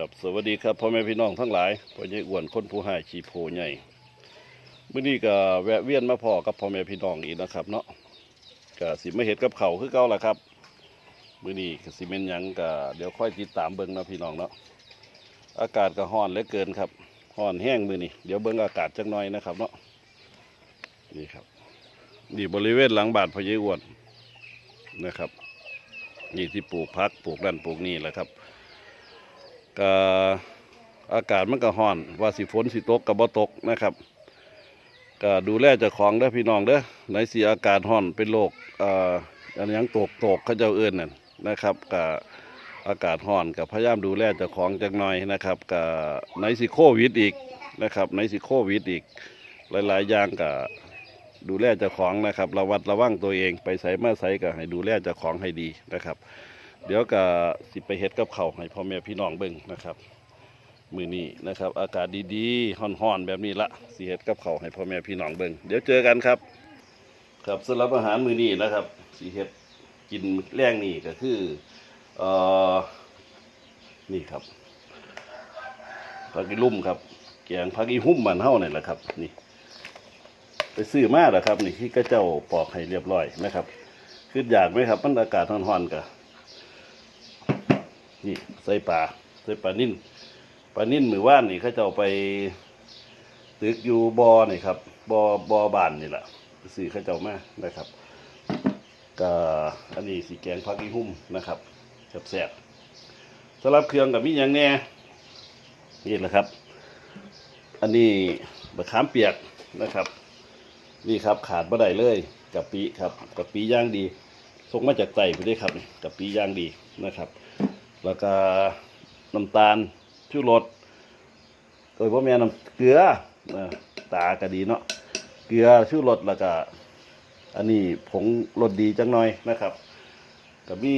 ครับสวัสดีครับพ่อแม่พี่น้องทั้งหลายพ่อใหญ่อ้วนคนผู้ให้ชีโพใหญ่เมื่อนี้ก็แวะเวียนมาพอกับพ่อแม่พี่น้องอีกนะครับ เนาะก็สิมาเห็ดกับเขาคือเก่าละครับมื่อนี้ก็สิเมนยังก็เดี๋ยวค่อยติดตามเบิ่งนะพี่น้องเนาะอากาศก็ร้อนเหลือเกินครับร้อนแห้งมือนี้เดี๋ยวเบิ่งอากาศจักหน่อยนะครับ เนาะนี่ครับนี่บริเวณหลังบานพ่อใหญ่อ้วนนะครับ นี่ที่ปลูกพักปลูกนั่นปลูกนี่แหละครับ ก็อากาศมันก็ร้อน ว่าสิฝนสิตกกับบ่ตกนะครับก็ดูแลเจ้าของเด้อพี่น้องเด้อไหนสิอากาศร้อนเป็นโรคอ่ออันยังตกตกเขาเจ้าเอื้อนนั่นนะครับก็อากาศร้อนก็พยายามดูแลเจ้าของจักหน่อยนะครับก็ไหนสิโควิดอีกนะครับไหนสิโควิดอีก หลายๆอย่างก็ดูแลเจ้าของนะครับ ระวัดระวังตัวเองไปใส่มาใส่ก็ให้ดูแลเจ้าของให้ดีนะครับ เดี๋ยวก็สิไปเฮ็ดกับเขาให้พ่อแม่พี่น้องเบิ่งนะครับ มือนี้นะครับ อากาศดีๆฮ้อนๆแบบนี้ละสิเฮ็ดกับเขาให้พ่อแม่พี่น้องเบิ่งเดี๋ยวเจอกันครับ ครับสำหรับอาหารมือนี้นะครับสิเฮ็ดกินแรงนี่ก็คือเอ่อนี่ครับผักอีลุ่มครับแกงผักอีหุ่มมันเฮานี่แหละครับ นี่ ไปซื้อมาแล้วครับ นี่ที่กระเจ้าปอกให้เรียบร้อยนะครับคืออยากไหมครับมันอากาศร้อนๆก็ นี่ใส่ปลาใส่ปลานิ่นปลานิ่นมือว่านนี่เขาจะเอาไปตึกอยู่บอ่อนี่ครับบอ่อบอบานนี่แหละสื่อเขาเจ้ามานะครับก็อันนี้สีแกงผักอีหุ่มนะครับแซ่บๆสำหรับเครื่องกับมีอย่างแน่นี่แหละครับ อันนี้บะขามเปียกนะครับ นี่ครับขาดบ่ได้เลยกะปิครับกะปิย่างดีส่งมาจากไต่ไปด้วยครับนี่กะปิย่างดีนะครับ แล้วก็น้ำตาลชูรสโดยพ่อแม่น้ำเกลือตาก็ดีเนาะเกลือชูรสแล้วก็ อันนี้ผงรสดีจังหน่อยนะครับก็มี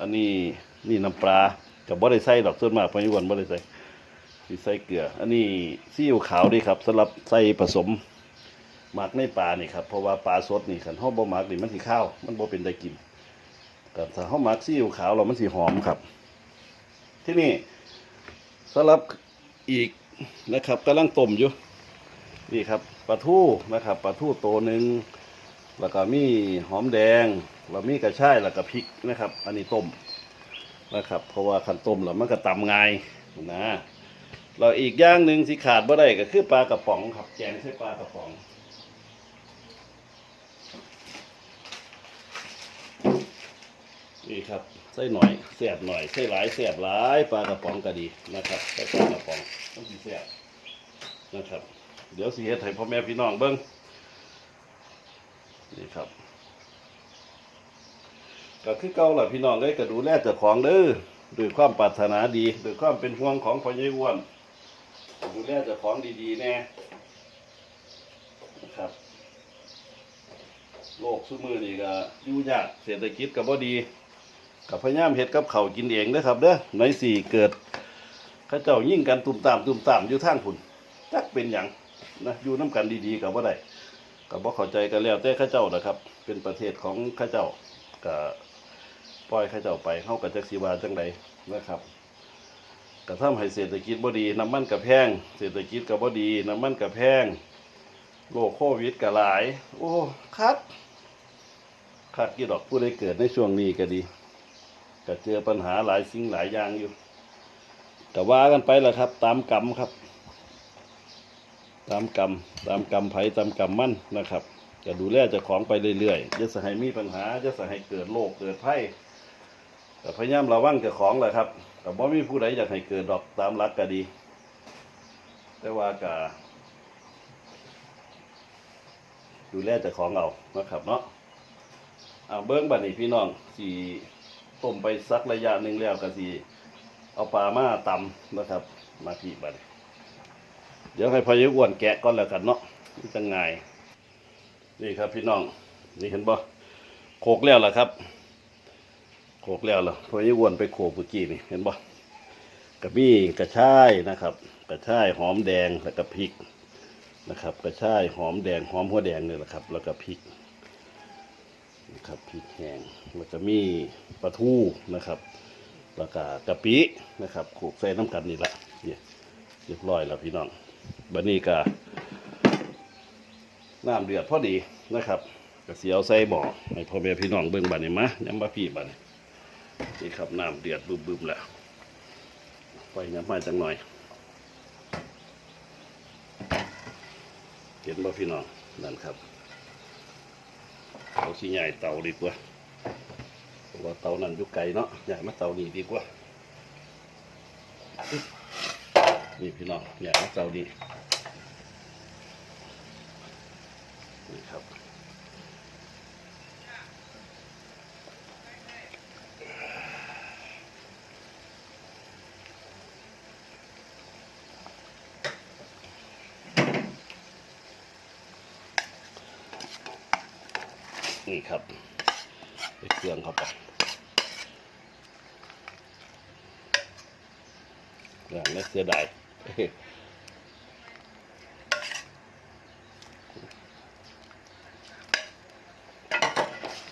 อันนี้นี่น้ำปลากับบ่ได้ใส่ดอกส่วนมากพอยุวันบ่ได้ใส่สิใส่เกลือ อันนี้ซีอิ๊วขาวดีครับสำหรับใส่ผสมหมักในปลานี่ครับเพราะว่าปลาสดนี่คันเฮาบ่หมักนี่มันสิข้าวมันบ่เป็นได้กิน กับถ้าเขาหมักซีอิ๊วขาวเรามันสีหอมครับ ที่นี่สำหรับอีกนะครับกำลังต้มอยู่นี่ครับปลาทูนะครับปลาทูโตหนึ่งแล้วก็มีหอมแดงแล้วมีกระชายแล้วก็พริกนะครับ อันนี้ต้มนะครับ เพราะว่าคันต้มแล้วมันก็ตำง่ายนะเราอีกอย่างหนึ่งสิขาดบ่ได้ก็คือปลากระป๋องครับแกงใส่ปลากระป๋อง นี่ครับใส่หน่อยแสบหน่อยใส่หลายแสบหลายปลากระป๋องก็ดีนะครับใส่ปลากระป๋องต้องสีแสบนะครับ เดี๋ยวสีเฮ็ดให้พ่อแม่พี่น้องเบิ้งนี่ครับก็คือเก่าล่ะพี่น้องเลยก็ดูแลเจ้าของเด้อด้วยความปรารถนาดีด้วยความเป็นห่วงของพ่อใหญ่อ้วนดูแลเจ้าของดีๆแน่นะครับโลกซุมือนี่ก็ยู่ยากเศรษฐกิจก็บ่ดี กับพยายามเฮ็ดกับเขากินเองนะครับเด้อในสี่เกิดข้าเจ้ายิ่งกันตุ่มตามตุ่มตามอยู่ทางผุนจักเป็นหยังนะอยู่น้กันดีๆกับบ่ได้ก็บ่เข้าใจกันแล้วแต่ข้าเจ้านะครับ เป็นประเทศของข้าเจ้าก็ปล่อยข้าเจ้าไปเฮาก็จักสิว่าจังไดนะครับก็ทำให้เศรษฐกิจบ่ดีน้ำมันก็แพงเศรษฐกิจก็บ่ดีน้ำมันก็แพงโรคโควิดก็หลาย โอ้คัดคัดกี่ดอกผู้ได้เกิดในช่วงนี้ก็ดี ก็เจอปัญหาหลายสิ่งหลายอย่างอยู่แต่ว่ากันไปแหละครับ ตามกรรมครับ ตามกรรมตามกรรมไผ่ตามกรรมมั่นนะครับจะดูแลเจ้าของไปเรื่อยๆจะสให้มีปัญหาจะสให้เกิดโรคเกิดไผ่แต่พยายามระวังเจ้าของแหละครับแต่บ่มีผู้ใดอยากให้เกิดดอกตามหลักก็ดี แต่ว่าก็ดูแลเจ้าของเรานะครับเนาะเอาเบิ้งบัดนี้พี่น้องสี่ ต้มไปสักระยะหนึ่งแล้วก็สีเอาปลามาตำนะครับ มาพี่บัดนี้เดี๋ยวให้พายุอ้วนแกะก่อนแล้วกันเนาะนี่จะง่ายนี่ครับพี่น้อง นี่เห็นบ่โขกแล้วล่ะครับ โขกแล้วล่ะพายุอ้วนไปโขกเมื่อกี้นี่เห็นบ่กระมี่กระชายนะครับ กระชายหอมแดงแล้วก็พริกนะครับ กระชายหอมแดงหอมหัวแดงเนี่ยแหละครับ แล้วก็พริก นะครับพริกแห้งแล้วก็มีปลาทูนะครับแล้วก็กะปินะครับขูกใส่น้ำกันนี่ละเนี่ยเรียบร้อยแล้วพี่น้องบันนี้ก็น้ำเดือดพอดีนะครับก็เสียวใส่บ่อให้พ่อแม่พี่น้องเบิ่งบัดนี้มาย้ำมาพี่บันี้นี่ครับน้ำเดือดบึมๆแล้วไฟย้ำมาจังหน่อย เห็นบ่พี่น้องนั่นครับ เอาสิใหญ่เตาดีกว่าเพราะว่าเตานั้นอยู่ไกลเนาะใหญ่มาเตานี้ดีกว่านี่พี่น้องใหญ่มาเตานี้นี่ครับ นี่ครับใส่เครื่องเข้าไปอย่างไม่เสียดาย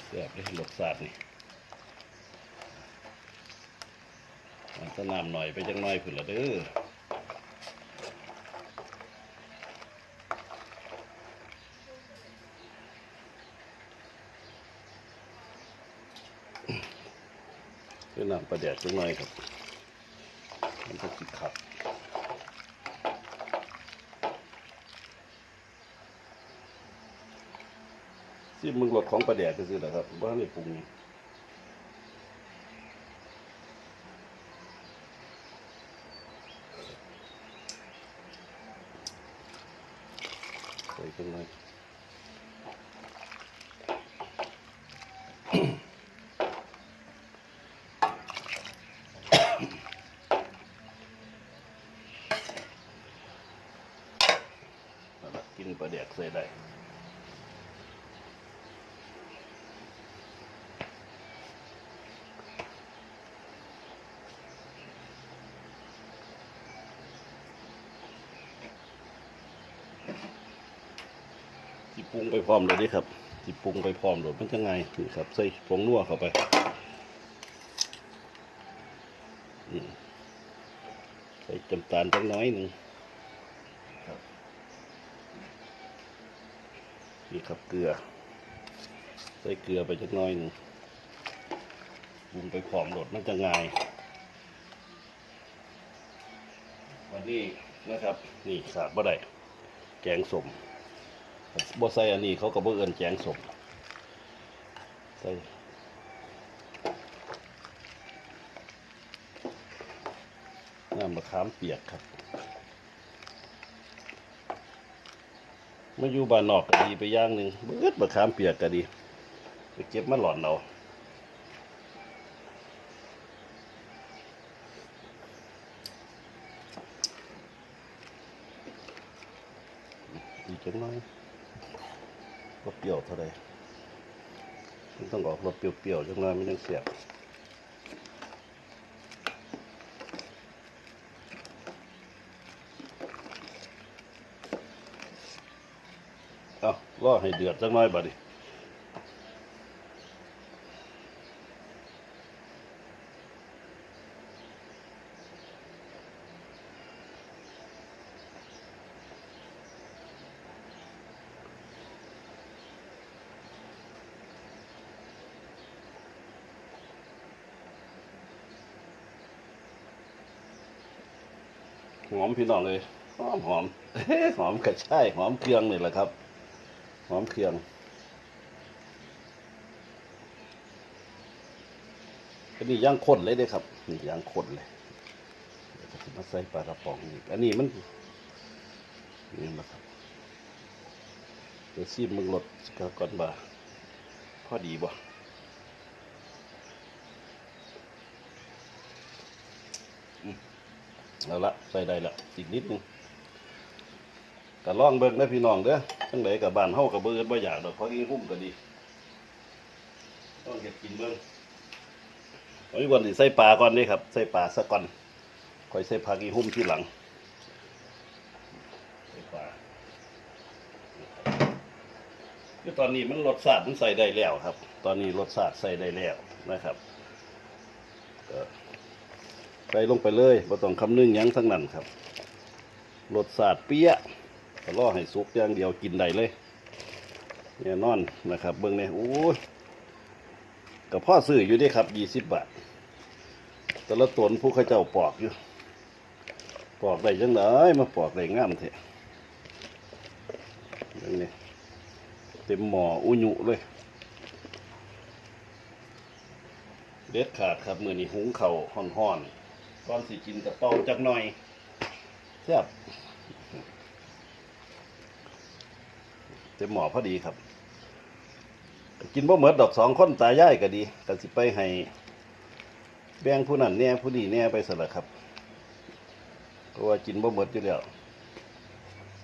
แซ่บเลยรสชาตินี่มันจะน้ำหน่อยไปจังหน่อยผุนละเด้อ คือน้ำประเดี๋ยวจังหน่อยครับ มันจะคิดขัดที่มึงรสของประเดี๋ยวก็คือนะครับว่าไม่ปรุงใส่ขึ้นมาเล่ะกิน ปลาแดกใส่ได้สิปรุงไปพร้อมเลยดิครับสิปรุงไปพร้อมเลยมันจะไงนี่ครับ ใส่ผงนัวเข้าไปใส่จำตาลจังน้อยหนึ่ง นี่ครับเกลือ ใส่เกลือไปจังน้อยหนึ่งปรุงไปพร้อมโดดมันจะง่าย วันนี้นะครับ นี่ขาดบ่ได้แกงสมบ่ใส่อันนี้เขาก็บ่เอิ้นแจงสมใส่น้ำมะขามเปียกครับ มาอยู่บ้านนอกก็ดีไปอย่างหนึ่งเบิดมะขามเปียกก็ดี ไปเก็บมาหลอนเอาอีกจังน้อยรสเปรี้ยวเท่าไรมันต้องออกรสเปรี้ยวๆจังเลยไม่ต้องเสียบเอา รอให้เดือดจังน้อยบัดนี้หอมพี่น้องเลยหอมหอมหอมกระชายหอมเครื่องนี่แหละครับ อมเครื่องอันนี้ย่างข้นเลยเด้ครับนี่ย่างข้นเลยเดี๋ยวจะมาใส่ปลากระป๋องอีกอันนี้มันนี่นะครับเดี๋ยวซีมมึงรสก่อนบ่าพอดีบ่เอาละใส่ได้ละอีกนิดนึง ก็ลองเบิ่งนะพี่น้องเด้อจังไดกับบ้านเฮากับเบิ่งบ่อยากดอกเพราะอีหุ้มก็ดีต้องเฮ็ดกินเบิ่งเอาอีกวันนี้ใส่ปลาก่อนนี่ครับ ใส่ปลาซะก่อนค่อยใส่ผักอีหุ้มที่หลังใส่ปลาคือตอนนี้มันรสชาติมันใส่ได้แล้วครับ ตอนนี้รสชาติใส่ได้แล้วนะครับก็ใส่ลงไปเลยบ่ต้องคำนึงยั้งทั้งนั้นครับรสชาติเปี้ย ก็รอให้สุกอย่างเดียวกินได้เลยแน่นอนนะครับเบิ่งเนี่ยโอ้ยกับพ่อซื้ออยู่ด้ครับยี่สิบบาท แต่ละตนผู้ข้าเจ้าปอกอยู่ ปอกได้จังไดมาปอกได้ง่ามเถอะเบิ่งนี่เต็มหม้ออุญุเลยเด็ดขาดครับมือนี้หุงเข่าห่อนๆก่อนสิกินกระเป๋าจักหน่อยแซ่บ เต็มหมอพอดีครับ กินบ่เหมือดดอกสองคนตายายก็ดีก็สิไปให้แบ่งผู้นั้นแน่ผู้นี้แน่ไปสละครับเพราะว่ากินบ่เหมือดอยู่แล้ว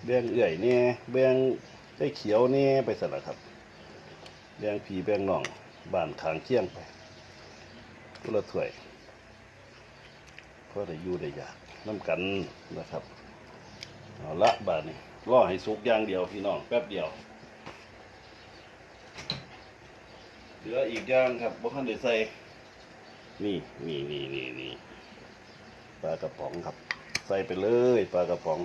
แบ่งเอื่อยแน่แบ่งได้เขียวแน่ไปสละครับแบ่งผีแบ่งน้องบ้านขางเคียงไปกุละถ้วยเพราะได้อยู่ได้อยากน้ำกันนะครับเอาละบาทนี้ รอให้สุกอย่างเดียวพี่น้องแป๊บเดียว เหลืออีกอย่างครับบ่ทันได้ใส่ นี่นี่นี่นี่นี่ปลากระป๋องครับ ใส่ไปเลยปลากระป๋อง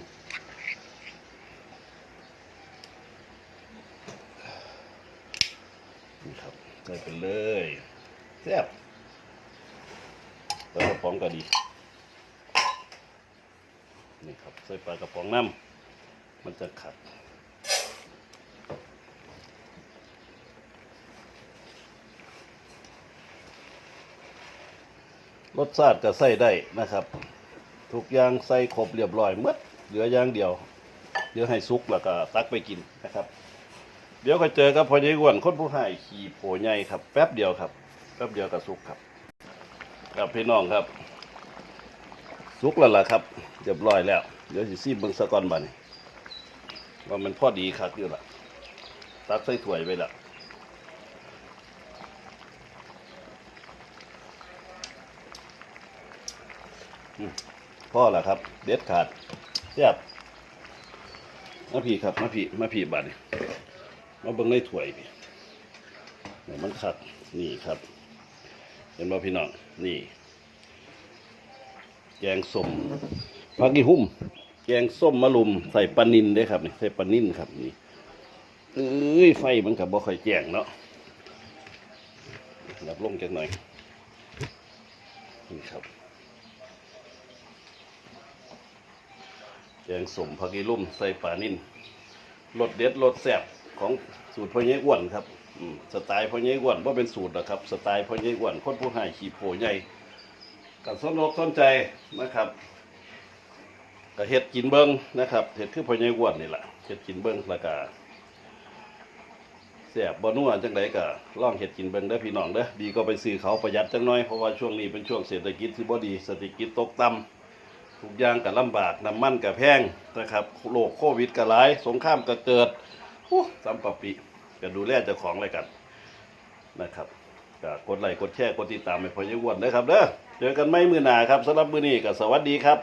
นี่ครับ ใส่ไปเลยแซ่บปลากระป๋องก็ดี นี่ครับ ใส่ปลากระป๋องน้ำ มันจะขัด รสชาติก็ใส่ได้นะครับ ทุกอย่างใส่ครบเรียบร้อยหมดเหลืออย่างเดียว เดี๋ยวให้ซุกแล้วก็ตักไปกินนะครับ เดี๋ยวก็เจอกับพอใหญ่อ้วนคนผู้ให้ขี่โผใหญ่ครับ แป๊บเดียวครับ แป๊บเดียวก็ซุกครับ ครับพี่น้องครับสุกแล้วล่ะครับ เรียบร้อยแล้ว เดี๋ยวสิซีมเบิ่งสะก่อนบัดนี้ ว่ามันพอดีคักอยู่ล่ะ ตักใส่ถ้วยไปละพ่อล่ะครับ เด็ดขาดแซ่บมาพี่ครับมาพี่มาพี่บัดนี้มาเบิ่งในถ้วยพี่เดี๋ยมันคักนี่ครับ เห็นบ่พี่น้องนี่ แกงสมผักอีหุ่ม แกงส้มมะลุมใส่ปลานินด้วยครับนี่ใส่ปลานินครับนี่เอ้ยไฟมันกับบ่ค่อยแจ้งเนาะรับลงจักหน่อยนี่ครับแกงส้มผักอีลุ่มใส่ปลานินรสเด็ดรสแซ่บของสูตรพ่อใหญ่อ้วนครับอืมสไตล์พ่อใหญ่อ้วนว่าเป็นสูตรหรอกครับ สไตล์พ่อใหญ่อ้วนคนผู้ให้ขี่โผใหญ่กับสนอกสนใจนะครับ ก็เห็ดกินเบิ้งนะครับเห็ดคือพอใหญอ้วนนี่แหละเห็ดกินเบิ้งแล้วก็เสียบบนัวจังไดก็ล่องเห็ดกินเบิ้งเด้พี่น้องเด้อดีก็ไปซื้อเขาประหยัดจังน้อยเพราะว่าช่วงนี้เป็นช่วงเศรษฐกิจที่บ่ดีเศรษฐกิจตกต่ำทุกอย่างก็ลำบากน้ำมันก็แพงนะครับโรคโควิดก็หลาย สงครามก็เกิดอู้ซ้ำปปีก็ดูแลเจ้าของอะไรกันนะครับก็กดไลค์กดแชร์กดติดตามให้พอยงวนนะครับเด้อเจอกันไม่มือหนาครับสำหรับมือนี้ก็สวัสดีครับ